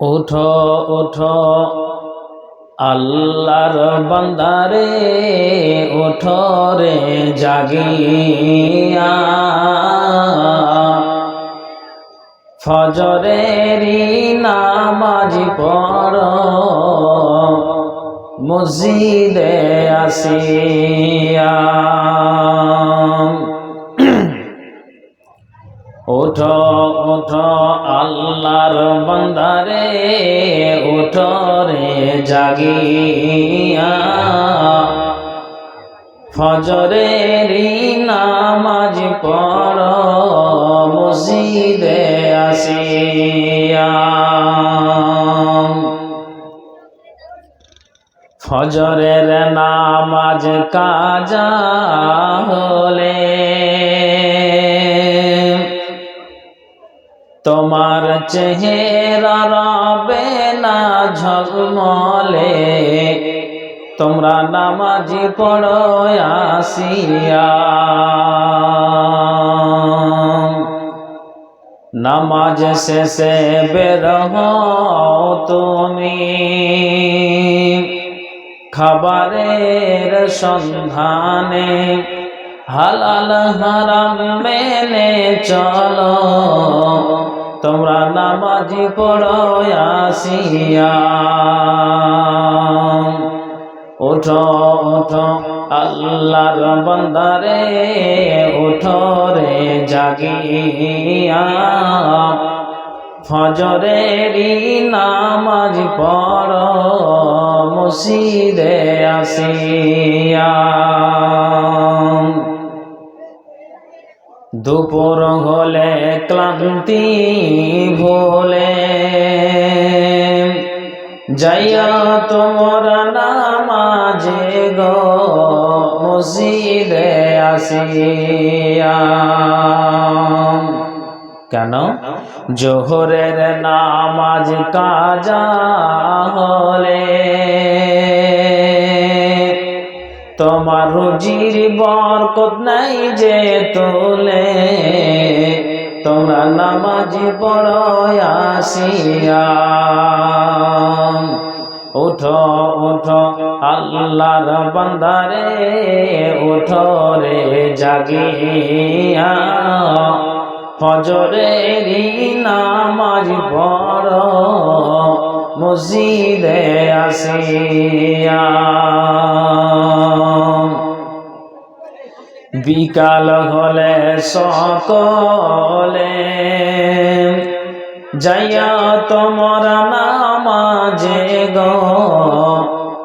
উঠো উঠো। আল্লাহর বান্দারে উঠো রে জাগিয়া। ফজরেরি নামাজ পড় মসজিদে আসিয়া। ওঠো ওঠো আল্লাহর বন্দারে ওঠো রে জাগিয়া। ফজরেরি নামাজ পড়, মসজিদে আসিয়া। ফজরের নামাজ কাজা হলে তোমার চেহারা রবে না ঝলমলে তোমরা নামাজি পড়ো আসিয়া। নামাজ শেষে বের হও তুমি। খাবারের সন্ধানে হালাল হারাম মেনে চলো। তোমরা নামাজি পড়ো আসিয়া ওঠো ওঠো, আল্লাহর বন্দারে ওঠো রে জাগিয়া। ফজরেরি নামাজ পড়ো, মসজিদে আসিয়া। দুপুর হলে ক্লান্তি ভোলে। যাইয়া তোমার নামাজে গো মসজিদে আসিয়া। কেন? জোহরের নামাজ কাজা হলে। তোমার রুজির বরকত নাই যে তোলে। তোমরা নামাজ পড় আসিয়া উঠো উঠো, আল্লাহর বান্দারে, উঠো রে জাগিয়া। ফজরেরি নামাজ পড় মসজিদে আসিয়া। বিকাল হলে সকলে যাইয়া তোমার নামাজে গো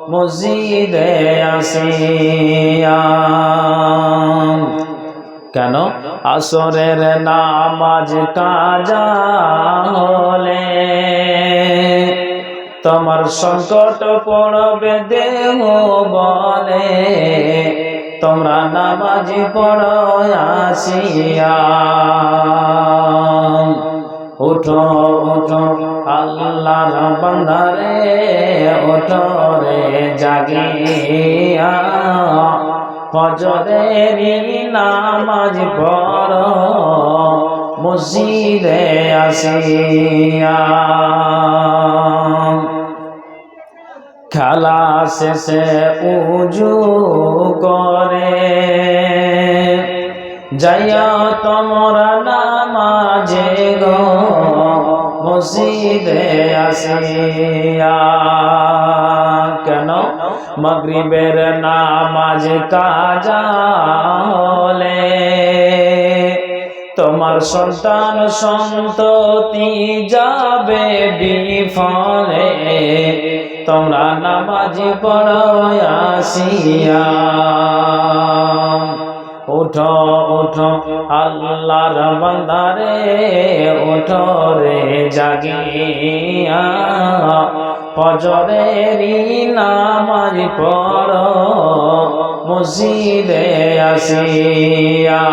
মসজিদে আসিয়া। কেন? আসরের নামাজ কাজা তোমার সংকট পড়বে, দেহ বলে। তোমরা নামাজ পড়ো আসিয়া। উঠো উঠো, আল্লাহর বন্দারে উঠো রে জাগিয়া। ফজরেরি নামাজ পড়ো, মসজিদে আসিয়া। খেলা শেষে উজু করে। যাইয়া তোমরা নামাজে গো, মসজিদে আসিয়া। কেন? মগরিবের নামাজ কাজা হলে তোমার সন্তান সন্ততি যাবে বিফলে। তোমরা নামাজ পড়ো আসিয়া। উঠো উঠো, আল্লাহর বান্দারে উঠো রে জাগিয়া। ফজরেরি নামাজ পড়ো, মসজিদে আসিয়া।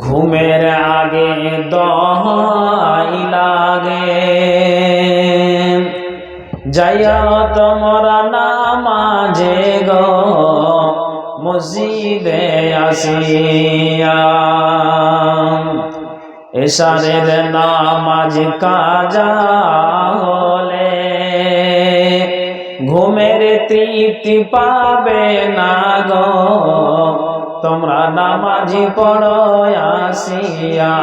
ঘুমের আগে দহাই যাইয়া তোমরা নামাজে গো, মসজিদে আসিয়া। এসারের নামাজ কাজা হলে ঘুমের তৃপ্তি পাবে না গো। তোমরা নামাজি পড়ো, আসিয়া।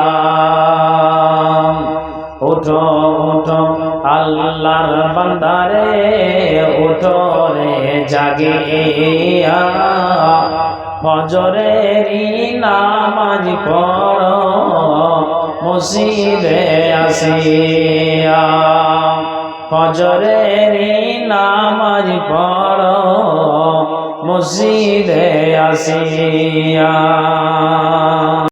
উঠো উঠো, আল্লাহর বান্দারে উঠো রে জাগিয়া। ফজরেরই নামাজ পড়ো, মসজিদে আসিয়া। ফজরেরই নামাজ পড়ো, মসজিদে আসিয়া।